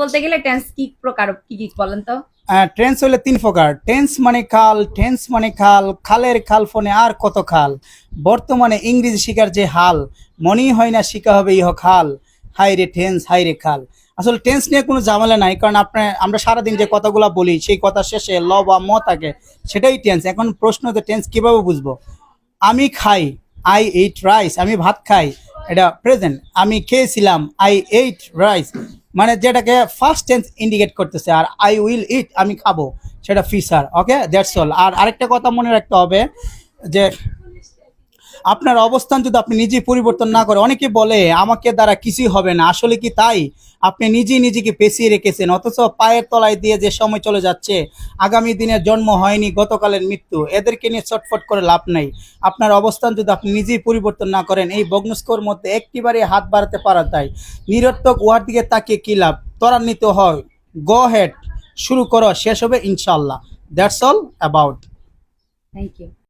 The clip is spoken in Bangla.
বলতে গেলে টেন্স কি প্রকার, কি কি বলেন তো? টেন্স হলে তিন প্রকার। টেন্স মানে খাল টেন্স মানে খাল, খালের খাল ফোনে আর কত খাল? বর্তমানে ইংরেজি শিকার যে হাল, মনেই হয় না শিখা হবে ইহ খাল। হাই রে টেন্স হাই রে খাল। আসলে টেন্স নিয়ে কোনো ঝামেলা নাই, কারণ আপনার আমরা সারাদিন যে কথাগুলো বলি, সেই কথা শেষে ল বা ম থাকে, সেটাই টেন্স এখন প্রশ্ন তো টেন্স কীভাবে বুঝব? আমি খাই আই এইট রাইস আমি ভাত খাই, এটা প্রেজেন্ট আমি খেয়েছিলাম আই এইট রাইস মানে যেটাকে ফার্স্ট টেন্স ইন্ডিকেট করতেছে, আর আই উইল ইট আমি খাব, সেটা ফিসার ওকে দ্যাটস অল আর আরেকটা কথা মনে রাখতে হবে যে আপনার অবস্থান যদি আপনি নিজেই পরিবর্তন না করে, অনেকে বলে, আমাকে দ্বারা কিছুই হবে না। আসলে কি তাই? আপনি নিজেই নিজেকে পেছিয়ে রেখেছেন, অথচ পায়ের তলায় দিয়ে যে সময় চলে যাচ্ছে, আগামী দিনের জন্ম হয়নি, গতকালের মৃত্যু, এদেরকে নিয়ে চটফট করে লাভ নাই। আপনার অবস্থান যদি আপনি নিজেই পরিবর্তন না করেন, এই বগ্নস্কোর মধ্যে একটিবারে হাত বাড়াতে পারা যায়। নিরর্থক উহার দিকে তাকিয়ে কি লাভ? ত্বরান্বিত হয়। গো হেড শুরু করো, শেষ হবে ইনশাল্লাহ that's all about thank you